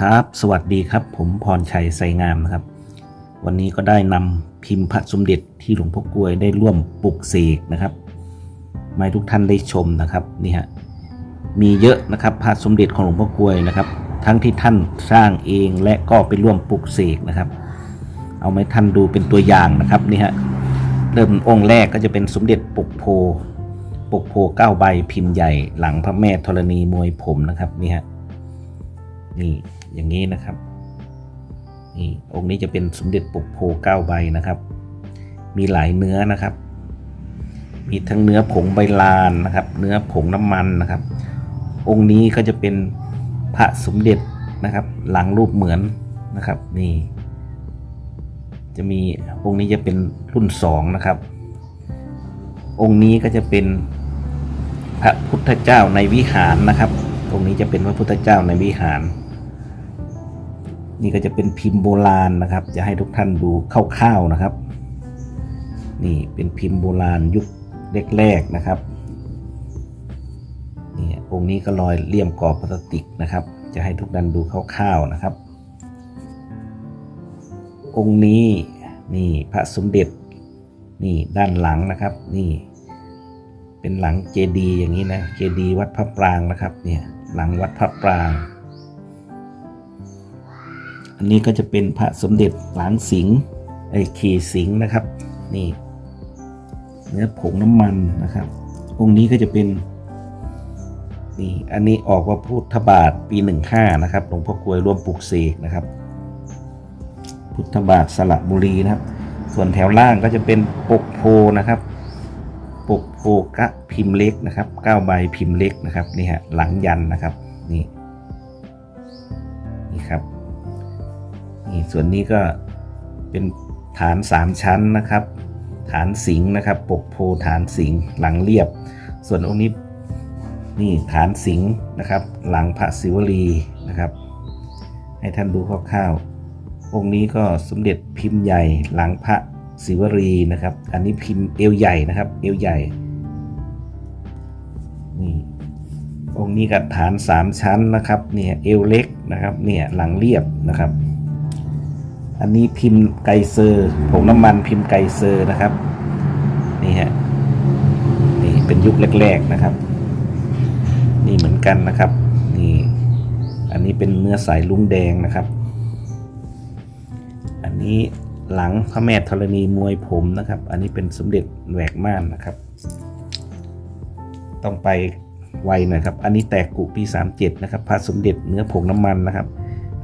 ครับ สวัสดีครับ ผมพรชัยไสงามนะครับ วันนี้ก็ได้นำพิมพ์พระสมเด็จที่หลวงพ่อกลวยได้ร่วมปลุกเสกนะครับมาให้ทุกท่านได้ชมนะครับนี่ฮะมีเยอะนะครับพระสมเด็จของหลวงพ่อกลวยนะครับ ทั้งที่ท่านสร้างเองและก็ไปร่วมปลุกเสกนะครับ เอามาให้ท่านดูเป็นตัวอย่างนะครับนี่ฮะเริ่มองค์แรกก็จะเป็นสมเด็จปกโพปกโพเก้าใบพิมพ์ใหญ่หลังพระแม่ธรณีมวยผมนะครับนี่ฮะนี่ อย่างนี้นะครับนี่องค์นี้จะเป็นสมเด็จปกโพเก้าใบนะครับ มีหลายเนื้อนะครับ มีทั้งเนื้อผงใบลานนะครับ เนื้อผงน้ำมันนะครับ องค์นี้ก็จะเป็นพระสมเด็จนะครับ หลังรูปเหมือนนะครับนี่จะมีองค์นี้จะเป็นรุ่นสองนะครับ องค์นี้ก็จะเป็นพระพุทธเจ้าในวิหารนะครับ องค์นี้จะเป็นพระพุทธเจ้าในวิหาร นี่ก็จะเป็นพิมพ์โบราณนะครับ จะให้ทุกท่านดูคร่าวๆนะครับ นี่เป็นพิมพ์โบราณยุคแรกๆนะครับนี่องค์นี้ก็รอยเลี่ยมกรอบพลาสติกนะครับ จะให้ทุกท่านดูคร่าวๆนะครับ องค์นี้นี่พระสมเด็จนี่ด้านหลังนะครับนี่เป็นหลังเจดีย์อย่างนี้นะเจดีย์วัดพระปรางนะครับเนี่ยหลังวัดพระปราง อันนี้ก็จะเป็นพระสมเด็จหลังสิงห์ไอ้ขี่สิงห์นะครับ นี่เนื้อผงน้ำมันนะครับ องค์นี้ก็จะเป็นนี่อันนี้ออกว่าพุทธบาทปีหนึ่งห้านะครับหลวงพ่อกลวยร่วมปลูกเสกนะครับ พุทธบาทสระบุรีนะครับ ส่วนแถวล่างก็จะเป็นปกโพนะครับ ปกโพกะพิมพ์เล็กนะครับ9ใบพิมพ์เล็กนะครับนี่ฮะหลังยันนะครับนี่นี่ครับ นี่ส่วนนี้ก็เป็นฐาน 3 ชั้นนะครับ ฐานสิงห์นะครับ ปกโพฐานสิงห์หลังเรียบ ส่วนองค์นี้นี่ฐานสิงห์นะครับ หลังพระศิวลีนะครับ ให้ท่านดูคร่าวๆองค์นี้ก็สมเด็จพิมพ์ใหญ่หลังพระศิวรีนะครับ อันนี้พิมพ์เอวใหญ่นะครับ เอวใหญ่นี่องค์นี้กับฐานสามชั้นนะครับเนี่ยเอวเล็กนะครับเนี่ยหลังเรียบนะครับ อันนี้พิมพ์ไกเซอร์ผงน้ำมันพิมพ์ไกเซอร์นะครับ นี่ฮะนี่เป็นยุคแรก ๆนะครับ นี่เหมือนกันนะครับ นี่ อันนี้เป็นเนื้อสายลุงแดงนะครับ อันนี้หลังพระแม่ธรณีมวยผมนะครับ อันนี้เป็นสมเด็จแหวกม่านนะครับ ต้องไปไวหน่อยครับ อันนี้แตกกุปี37นะครับพระสมเด็จเนื้อผงน้ำมันนะครับ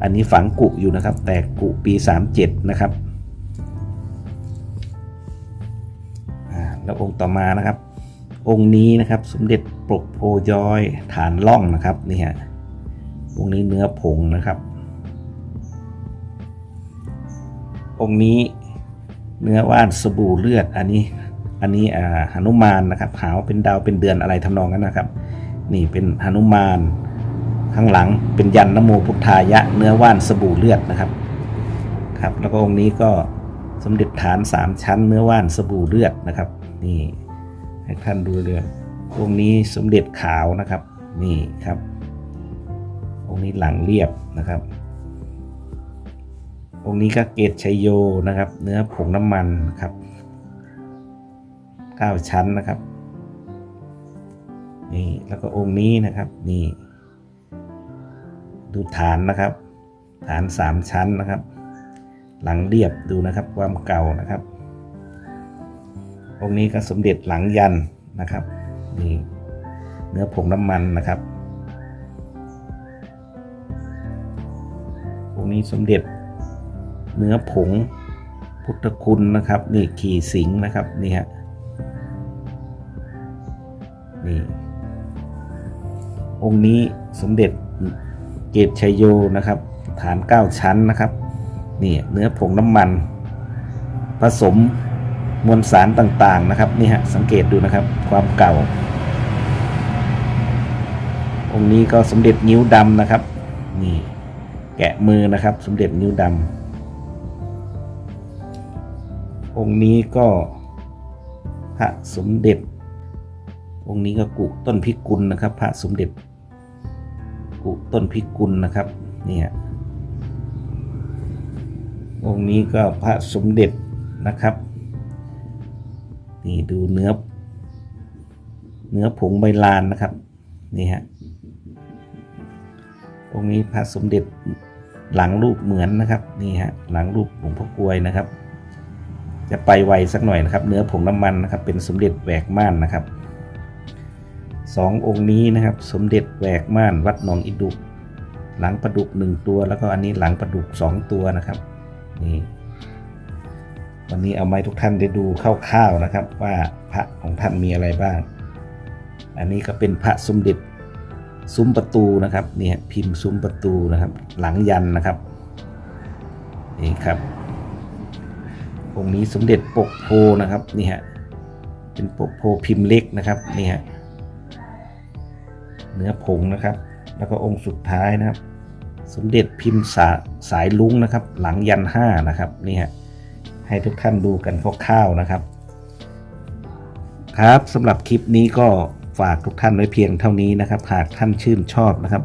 อันนี้ฝังกุอยู่นะครับ แตกกุปี 37 นะครับอ่าแล้วองค์ต่อมานะครับ องค์นี้นะครับสมเด็จปกโพย้อยฐานล่องนะครับนี่ฮะองค์นี้เนื้อผงนะครับ องค์นี้เนื้อว่านสบู่เลือดอันนี้อันนี้อ่าหนุมานนะครับ ขาวเป็นดาวเป็นเดือนอะไรทำนองนั้นนะครับ นี่เป็นหนุมาน ข้างหลังเป็นยันนโมพุทธายะเนื้อว่านสบู่เลือดนะครับครับ แล้วก็องค์นี้ก็สมเด็จฐานสามชั้น เนื้อว่านสบู่เลือดนะครับ นี่ให้ท่านดูเรือองค์นี้สมเด็จขาวนะครับ นี่ครับ องค์นี้หลังเรียบนะครับ องค์นี้ก็เกตชัยโยนะครับ เนื้อผงน้ำมันครับเก้าชั้นนะครับ นี่แล้วก็องค์นี้นะครับ นี่ ดูฐานนะครับ ฐานสามชั้นนะครับ หลังเรียบดูนะครับความเก่านะครับองค์นี้ก็สมเด็จหลังยันนะครับนี่เนื้อผงน้ำมันนะครับองค์นี้สมเด็จเนื้อผงพุทธคุณนะครับนี่ขี่สิงนะครับนี่ฮะนี่องค์นี้สมเด็จ เกตชัยโยนะครับ ฐาน 9 ชั้นนะครับนี่เนื้อผงน้ำมัน ผสมมวลสารต่างๆนะครับนี่ฮะสังเกตดูนะครับความเก่า องค์นี้ก็สมเด็จนิ้วดำนะครับนี่แกะมือนะครับ สมเด็จนิ้วดำองค์นี้ก็พระสมเด็จ องค์นี้ก็กุต้นพิกุลนะครับ พระสมเด็จ กุต้นพิกุลนะครับเนี่ยองค์นี้ก็พระสมเด็จนะครับ นี่ดูเนื้อ เนื้อผงใบลานนะครับ นี่ฮะองค์นี้พระสมเด็จหลังรูปเหมือนนะครับ นี่ฮะหลังรูปหลวงพ่อกลวยนะครับ จะไปไวสักหน่อยนะครับ เนื้อผงน้ำมันนะครับ เป็นสมเด็จแหวกม่านนะครับ สององค์นี้นะครับ สมเด็จแหวกม่านวัดหนองอิดุหลังประดุกหนึ่งตัว แล้วก็อันนี้หลังประดุกสองตัวนะครับนี่วันนี้เอาไม้ทุกท่านได้ดูคร่าวๆนะครับ ว่าพระของท่านมีอะไรบ้าง อันนี้ก็เป็นพระสมเด็จซุ้มประตูนะครับนี่ฮะพิมพ์ซุ้มประตูนะครับ หลังยันนะครับนี่ครับองค์นี้สมเด็จปกโพนะครับนี่ฮะเป็นปกโพพิมพ์เล็กนะครับนี่ฮะ เนื้อผงนะครับ แล้วก็องค์สุดท้ายนะครับ สมเด็จพิมพ์สาสายลุ้งนะครับ หลังยันห้านะครับนี่ฮะให้ทุกท่านดูกันคร่าวๆนะครับ ครับสำหรับคลิปนี้ก็ฝากทุกท่านไว้เพียงเท่านี้นะครับ หากท่านชื่นชอบนะครับ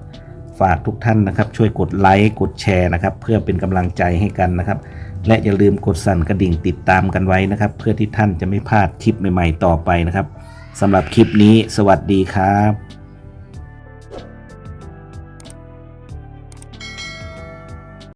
ฝากทุกท่านนะครับ ช่วยกดไลค์กดแชร์นะครับ เพื่อเป็นกำลังใจให้กันนะครับ และอย่าลืมกดสั่นกระดิ่งติดตามกันไว้นะครับ เพื่อที่ท่านจะไม่พลาดคลิปใหม่ ๆ ต่อไปนะครับสำหรับคลิปนี้ สวัสดีครับ